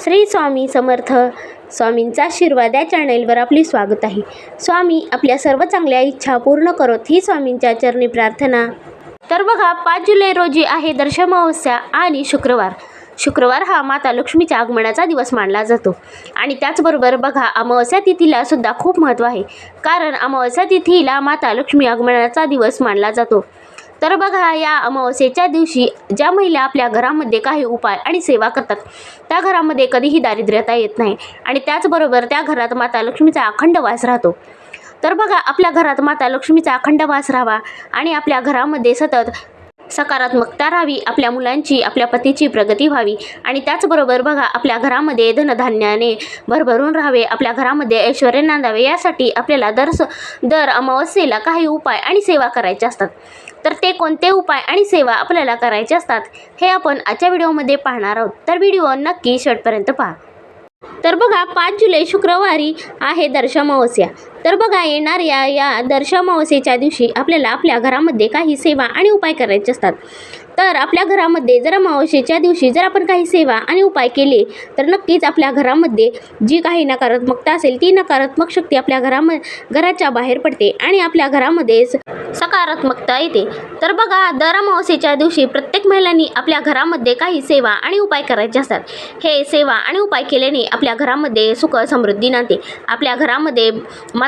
श्री स्वामी समर्थ. स्वामींचा आशीर्वाद या चॅनेलवर आपले स्वागत आहे. स्वामी आपल्या सर्व चांगल्या इच्छा पूर्ण करत ही स्वामींच्या चरणी प्रार्थना. तर बघा पाच जुलै रोजी आहे दर्शमावस्या आणि शुक्रवार. शुक्रवार हा माता लक्ष्मीच्या आगमनाचा दिवस मानला जातो. आणि त्याचबरोबर बघा अमावस्या तिथीला सुद्धा खूप महत्त्व आहे. कारण अमावस्या तिथीला माता लक्ष्मी आगमनाचा दिवस मानला जातो. तर बघा या अमावस्येच्या दिवशी ज्या महिला आपल्या घरामध्ये काही उपाय आणि सेवा करतात त्या घरामध्ये कधीही दारिद्र्यता येत नाही आणि त्याचबरोबर त्या घरात माता लक्ष्मीचा अखंड वास राहतो. तर बघा आपल्या घरात माता लक्ष्मीचा अखंड वास राहावा आणि आपल्या घरामध्ये सतत सकारात्मकता राहावी आपल्या मुलांची आपल्या पतीची प्रगती व्हावी आणि त्याचबरोबर बघा आपल्या घरामध्ये धनधान्याने भरभरून राहावे आपल्या घरामध्ये ऐश्वर नांदावे यासाठी आपल्याला दर स दर अमावस्येला काही उपाय आणि सेवा करायच्या असतात. तर ते कोणते उपाय आणि सेवा आपल्याला करायचे असतात हे आपण आजच्या व्हिडिओमध्ये पाहणार आहोत. तर व्हिडिओ नक्की शेवटपर्यंत पहा. तर बघा पाच जुलै शुक्रवारी आहे दर्शमावस्या. तर बघा येणाऱ्या या दर्शमावस्येच्या दिवशी आपल्याला आपल्या घरामध्ये काही सेवा आणि उपाय करायचे असतात. तर आपल्या घरामध्ये जर अमावस्येच्या दिवशी जर आपण काही सेवा आणि उपाय केले तर नक्कीच आपल्या घरामध्ये जी काही नकारात्मकता असेल ती नकारात्मक शक्ती आपल्या घराम घराच्या बाहेर पडते आणि आपल्या घरामध्ये सकारात्मकता येते. तर बघा दर अमावस्येच्या दिवशी प्रत्येक महिलांनी आपल्या घरामध्ये काही सेवा आणि उपाय करायचे असतात. हे सेवा आणि उपाय केल्याने आपल्या घरामध्ये सुख समृद्धी नांदते. आपल्या घरामध्ये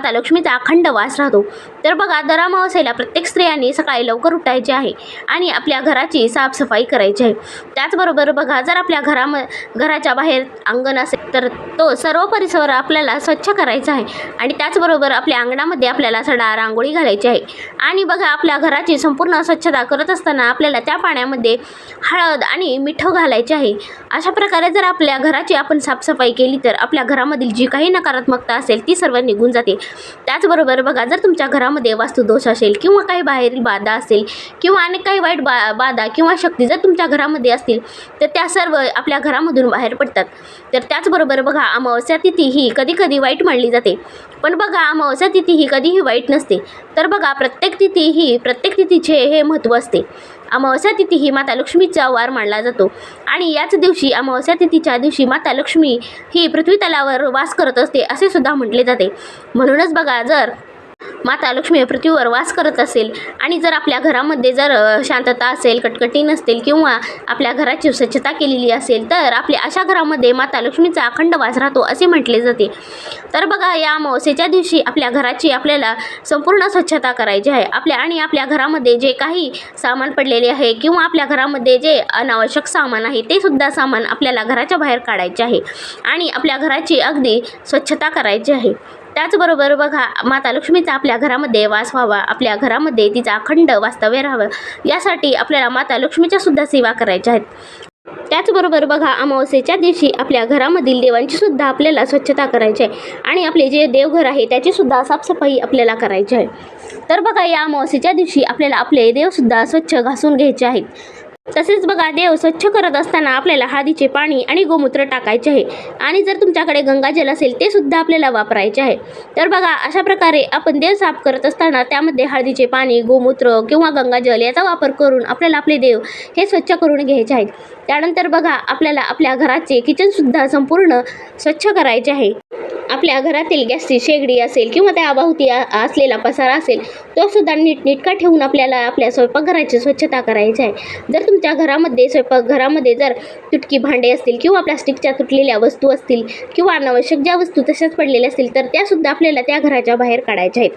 माता लक्ष्मीचा अखंड वास राहतो. तर बघा दर अमावस्येला प्रत्येक स्त्रियांनी सकाळी लवकर उठायचे आहे आणि आपल्या घराची साफसफाई करायची आहे. त्याचबरोबर बघा जर आपल्या घराम घराच्या बाहेर अंगण असेल तर तो सर्व परिसर आपल्याला स्वच्छ करायचा आहे. आणि त्याचबरोबर आपल्या अंगणामध्ये आपल्याला सडा रांगोळी घालायची आहे. आणि बघा आपल्या घराची संपूर्ण स्वच्छता करत असताना आपल्याला त्या पाण्यामध्ये हळद आणि मिठं घालायचे आहे. अशा प्रकारे जर आपल्या घराची आपण साफसफाई केली तर आपल्या घरामधील जी काही नकारात्मकता असेल ती सर्व निघून जाते. त्याचबरोबर बघा जर तुमच्या घरामध्ये वास्तुदोष असेल किंवा काही बाहेरील बाधा असेल किंवा अनेक काही वाईट बा बाधा किंवा शक्ती जर तुमच्या घरामध्ये असतील तर त्या सर्व आपल्या घरामधून बाहेर पडतात. तर त्याचबरोबर बघा अमावस्या तिथी ही कधी कधी वाईट मानली जाते. पण बघा अमावस्या तिथी ही कधीही वाईट नसते. तर बघा प्रत्येक तिथी ही प्रत्येक तिथीचे हे महत्त्व असते. अमावस्या तिथी ही माता लक्ष्मीचा वार मानला जातो. आणि याच दिवशी अमावस्या तिथीच्या दिवशी माता लक्ष्मी ही पृथ्वी तलावर वास करत असते असे सुद्धा म्हटले जाते. म्हणूनच बघा जर माता लक्ष्मी पृथ्वीवर वास करत असेल. आणि जर आपल्या घरामध्ये जर शांतता असेल कटकटी नसतील किंवा आपल्या घराची स्वच्छता केलेली असेल तर आपल्या अशा घरामध्ये माता लक्ष्मीचा अखंड वास राहतो असे म्हटले जाते. तर बघा या अमावस्येच्या दिवशी आपल्या घराची आपल्याला संपूर्ण स्वच्छता करायची आहे. आपल्या आणि आपल्या घरामध्ये जे काही सामान पडलेले आहे किंवा आपल्या घरामध्ये जे अनावश्यक सामान आहे ते सुद्धा सामान आपल्याला घराच्या बाहेर काढायचे आहे. आणि आपल्या घराची अगदी स्वच्छता करायची आहे. त्याचबरोबर बघा माता लक्ष्मीचा आपल्या घरामध्ये वास व्हावा आपल्या घरामध्ये तिचा अखंड वास्तव्य राहावं यासाठी आपल्याला माता लक्ष्मीच्या सुद्धा सेवा करायच्या आहेत त्याचबरोबर बघा अमावस्येच्या दिवशी आपल्या घरामधील देवांची सुद्धा आपल्याला स्वच्छता करायची आहे आणि आपले जे देवघर आहे त्याची सुद्धा साफसफाई आपल्याला करायची आहे. तर बघा या अमावस्येच्या दिवशी आपल्याला आपले देवसुद्धा स्वच्छ घासून घ्यायचे आहेत. तसेच बघा देव स्वच्छ करत असताना आपल्याला हळदीचे पाणी आणि गोमूत्र टाकायचे आहे. आणि जर तुमच्याकडे गंगाजल असेल ते सुद्धा आपल्याला वापरायचे आहे. तर बघा अशा प्रकारे आपण देव साफ करत असताना त्यामध्ये हळदीचे पाणी गोमूत्र किंवा गंगाजल याचा वापर करून आपल्याला आपले देव हे स्वच्छ करून घ्यायचे आहेत त्यानंतर बघा आपल्याला आपल्या घराचे किचनसुद्धा संपूर्ण स्वच्छ करायचे आहे. आपल्या घरातील गॅसची शेगडी असेल किंवा त्या अभावती असलेला पसारा असेल तो सुद्धा नीटनीटका ठेवून आपल्याला आपल्या स्वयंपाकघराची स्वच्छता करायची आहे. जर तुमच्या घरामध्ये स्वयंपाकघरामध्ये जर तुटकी भांडे असतील किंवा प्लास्टिकच्या तुटलेल्या वस्तू असतील किंवा अनावश्यक ज्या वस्तू तशाच पडलेल्या असतील तर त्यासुद्धा आपल्याला त्या घराच्या बाहेर काढायच्या आहेत.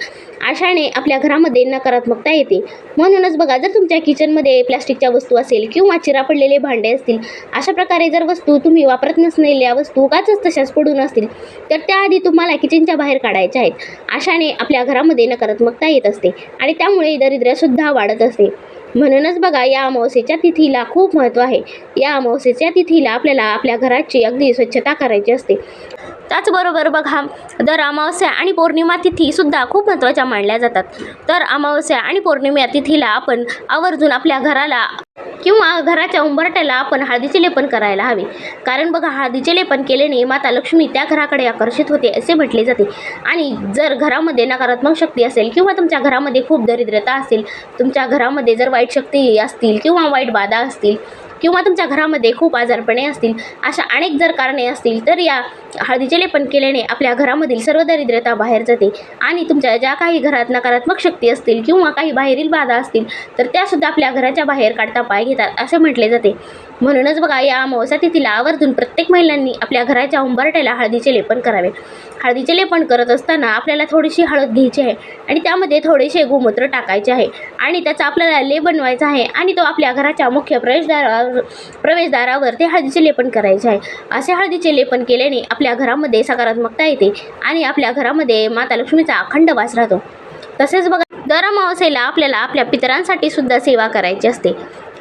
अशाने आपल्या घरामध्ये नकारात्मकता येते. म्हणूनच बघा जर तुमच्या किचनमध्ये प्लास्टिकच्या वस्तू असेल किंवा चिरा पडलेले भांडे असतील अशा प्रकारे जर वस्तू तुम्ही वापरत नसलेल्या वस्तू उगाच तशाच पडून असतील तर त्या आधी तुम्हाला किचनच्या बाहेर काढायच्या आहेत. अशाने आपल्या घरामध्ये नकारात्मकता येत असते आणि त्यामुळे दारिद्र्यसुद्धा वाढत असते. म्हणूनच बघा या अमावस्येच्या तिथीला खूप महत्त्व आहे. या अमावस्येच्या तिथीला आपल्याला आपल्या घराची अगदी स्वच्छता करायची असते. त्याचबरोबर बघा दर अमावस्या आणि पौर्णिमा तिथीसुद्धा खूप महत्त्वाच्या मानल्या जातात. तर अमावस्या आणि पौर्णिमा तिथीला आपण आवर्जून आपल्या घराला किंवा घराच्या उंबरट्याला आपण हळदीचे लेपन करायला हवे. कारण बघा हळदीचे लेपन केल्याने माता लक्ष्मी त्या घराकडे आकर्षित होते असे म्हटले जाते. आणि जर घरामध्ये नकारात्मक शक्ती असेल किंवा तुमच्या घरामध्ये खूप दरिद्रता असेल तुमच्या घरामध्ये जर वाईट शक्ती असतील किंवा वाईट बाधा असतील किंवा तुमच्या घरामध्ये खूप आजारपणे असतील अशा अनेक जर कारणे असतील तर या हळदीचे लेपन केल्याने आपल्या घरामधील सर्व दरिद्रता बाहेर जाते. आणि तुमच्या ज्या काही घरात नकारात्मक शक्ती असतील किंवा काही बाहेरील बाधा असतील तर त्यासुद्धा आपल्या घराच्या बाहेर काढता पाय घेतात असे म्हटले जाते. म्हणूनच बघा या अमावस्या तिथीला आवर्जून प्रत्येक महिलांनी आपल्या घराच्या उंबरट्याला हळदीचे लेपन करावे. हळदीचे लेपन करत असताना आपल्याला थोडीशी हळद घ्यायची आहे आणि त्यामध्ये थोडेसे गोमूत्र टाकायचे आहे आणि त्याचा आपल्याला लेप बनवायचा आहे आणि तो आपल्या घराच्या मुख्य प्रवेशद्वारावर प्रवेशद्वारावर ते हळदीचे लेपन करायचे आहे. असे हळदीचे लेपन केल्याने आपल्या आपल्या घरामध्ये सकारात्मकता येते आणि आपल्या घरामध्ये माता लक्ष्मीचा अखंड वास राहतो. तसेच बघा दर अमावस्येला आपल्याला आपल्या पितरांसाठी सुद्धा सेवा करायची असते.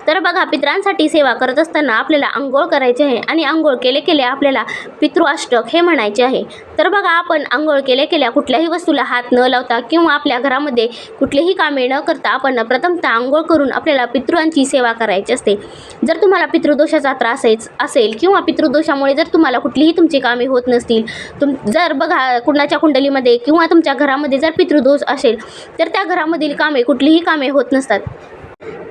तर बघा पितरांसाठी सेवा करत असताना आपल्याला आंघोळ करायचे आहे आणि आंघोळ केले केले आपल्याला पितृअष्टक हे म्हणायचे आहे. तर बघा आपण आंघोळ केल्या केल्या कुठल्याही वस्तूला हात न लावता किंवा आपल्या घरामध्ये कुठलीही कामे न करता आपण प्रथमतः आंघोळ करून आपल्याला पितृंची सेवा करायची असते. जर तुम्हाला पितृदोषाचा त्रास असेल किंवा पितृदोषामुळे जर तुम्हाला कुठलीही तुमची कामे होत नसतील तुम जर बघा कुणाच्या कुंडलीमध्ये किंवा तुमच्या घरामध्ये जर पितृदोष असेल तर त्या घरामधील कामे कुठलीही कामे होत नसतात.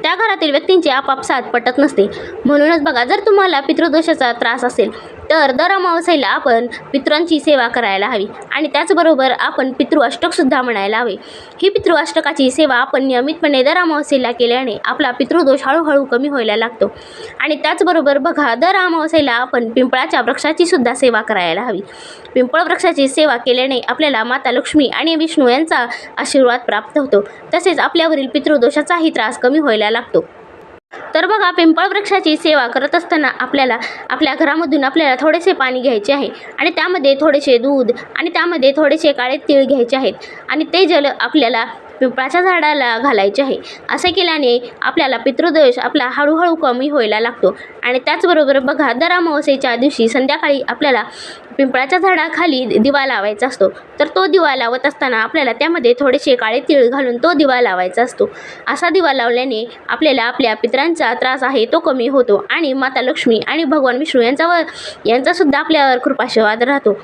त्या घरातील व्यक्तींची आपापसात पटत नसते. म्हणूनच बघा जर तुम्हाला पितृदोषाचा त्रास असेल तर दर अमावस्येला आपण पितरांची सेवा करायला हवी. आणि त्याचबरोबर आपण पितृ अष्टकसुद्धा म्हणायला हवे. ही पितृ अष्टकाची सेवा आपण नियमितपणे दर अमावस्येला केल्याने आपला पितृदोष हळूहळू कमी व्हायला लागतो. आणि त्याचबरोबर बघा दर अमावस्येला आपण पिंपळाच्या वृक्षाची सुद्धा सेवा करायला हवी. पिंपळ वृक्षाची सेवा केल्याने आपल्याला माता लक्ष्मी आणि विष्णू यांचा आशीर्वाद प्राप्त होतो. तसेच आपल्यावरील पितृदोषाचाही त्रास कमी व्हायला लागतो. तर बघा पिंपळ वृक्षाची सेवा करत असताना आपल्याला आपल्या घरामधून आपल्याला थोडेसे पाणी घ्यायचे आहे आणि त्यामध्ये थोडेसे दूध आणि त्यामध्ये थोडेसे काळे तीळ घ्यायचे आहेत आणि ते जल आपल्याला पिंपळाच्या झाडाला घालायचे आहे. असे केल्याने आपल्याला पितृदोष आपला हळूहळू कमी व्हायला लागतो. आणि त्याचबरोबर बघा दर अमावस्येच्या दिवशी संध्याकाळी आपल्याला पिंपळाच्या झाडाखाली दिवा लावायचा असतो. तर तो दिवा लावत असताना आपल्याला त्यामध्ये थोडेसे काळे तिळ घालून तो दिवा लावायचा असतो. असा दिवा लावल्याने आपल्याला आपल्या पितरांचा त्रास आहे तो कमी होतो. आणि माता लक्ष्मी आणि भगवान विष्णू यांचा व यांचासुद्धा आपल्यावर कृपाशीर्वाद राहतो.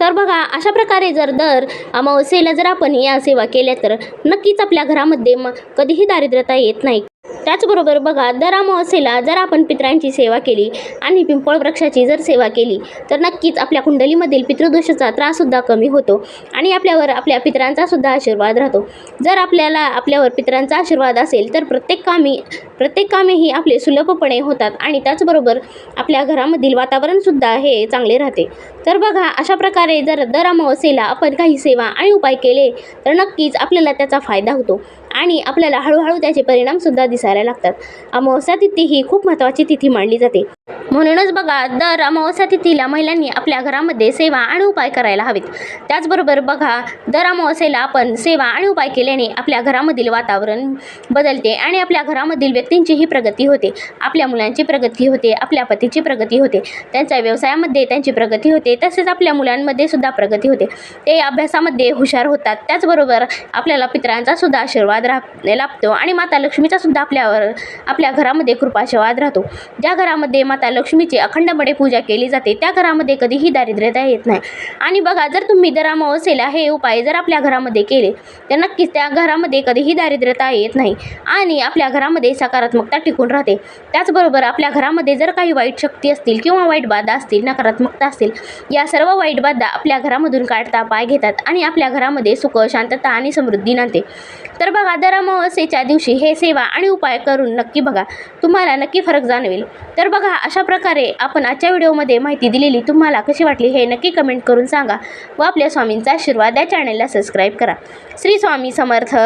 तर बघा अशा प्रकारे जर दर अमावस्येला जर आपण या सेवा केल्या तर नक्कीच आपल्या घरामध्ये मग कधीही दारिद्र्यता येत नाही. त्याचबरोबर बघा दर अमावस्येला जर आपण पितरांची सेवा केली आणि पिंपळ वृक्षाची जर सेवा केली तर नक्कीच आपल्या कुंडलीमधील पितृदोषाचा त्राससुद्धा कमी होतो आणि आपल्यावर आपल्या पितरांचासुद्धा आशीर्वाद राहतो. जर आपल्याला आपल्यावर पितरांचा आशीर्वाद असेल तर प्रत्येक कामी प्रत्येक कामेही आपले सुलभपणे होतात आणि त्याचबरोबर आपल्या घरामधील वातावरणसुद्धा हे चांगले राहते. तर बघा अशा प्रकारे जर दर अमावस्येला आपण काही सेवा आणि उपाय केले तर नक्कीच आपल्याला त्याचा फायदा होतो. आणि आपल्याला हळूहळू त्याचे परिणामसुद्धा दिसायला लागतात. अमावस्या तिथी ही खूप महत्त्वाची तिथी मानली जाते. म्हणूनच बघा दर अमावस्या तिथीला महिलांनी आपल्या घरामध्ये सेवा आणि उपाय करायला हवेत. त्याचबरोबर बघा दर अमावस्येला आपण सेवा आणि उपाय केल्याने आपल्या घरामधील वातावरण बदलते आणि आपल्या घरामधील व्यक्तींचीही प्रगती होते. आपल्या मुलांची प्रगती होते आपल्या पतीची प्रगती होते त्यांच्या व्यवसायामध्ये त्यांची प्रगती होते तसेच आपल्या मुलांमध्ये सुद्धा प्रगती होते. ते अभ्यासामध्ये हुशार होतात. त्याचबरोबर आपल्याला पित्रांचा सुद्धा आशीर्वाद राह लाभतो आणि माता लक्ष्मीचा सुद्धा आपल्यावर आपल्या घरामध्ये कृपाशीर्वाद राहतो. ज्या घरामध्ये माता लक्ष्मीची अखंडपणे पूजा केली जाते. त्या घरामध्ये कधीही दारिद्र्यता येत नाही. आणि बघा जर तुम्ही दर अमावस्येला हे उपाय जर आपल्या घरामध्ये केले तर नक्कीच त्या घरामध्ये कधीही दारिद्र्यता येत नाही. आणि आपल्या घरामध्ये सकारात्मकता टिकून राहते. त्याचबरोबर आपल्या घरामध्ये जर काही वाईट शक्ती असतील किंवा वाईट बाधा असतील नकारात्मकता असतील या सर्व वाईट बाधा आपल्या घरामधून काढता पाय घेतात आणि आपल्या घरामध्ये सुख शांतता आणि समृद्धी नांदते. तर बघा दर अमावस्येच्या दिवशी हे सेवा आणि उपाय करून नक्की बघा. तुम्हाला नक्की फरक जाणवेल. तर बघा अशा प्रकारे आपण आजच्या व्हिडिओमध्ये माहिती दिलेली तुम्हाला कशी वाटली हे नक्की कमेंट करून सांगा. व आपल्या स्वामींचा आशीर्वाद या चॅनलला सबस्क्राईब करा. श्री स्वामी समर्थ.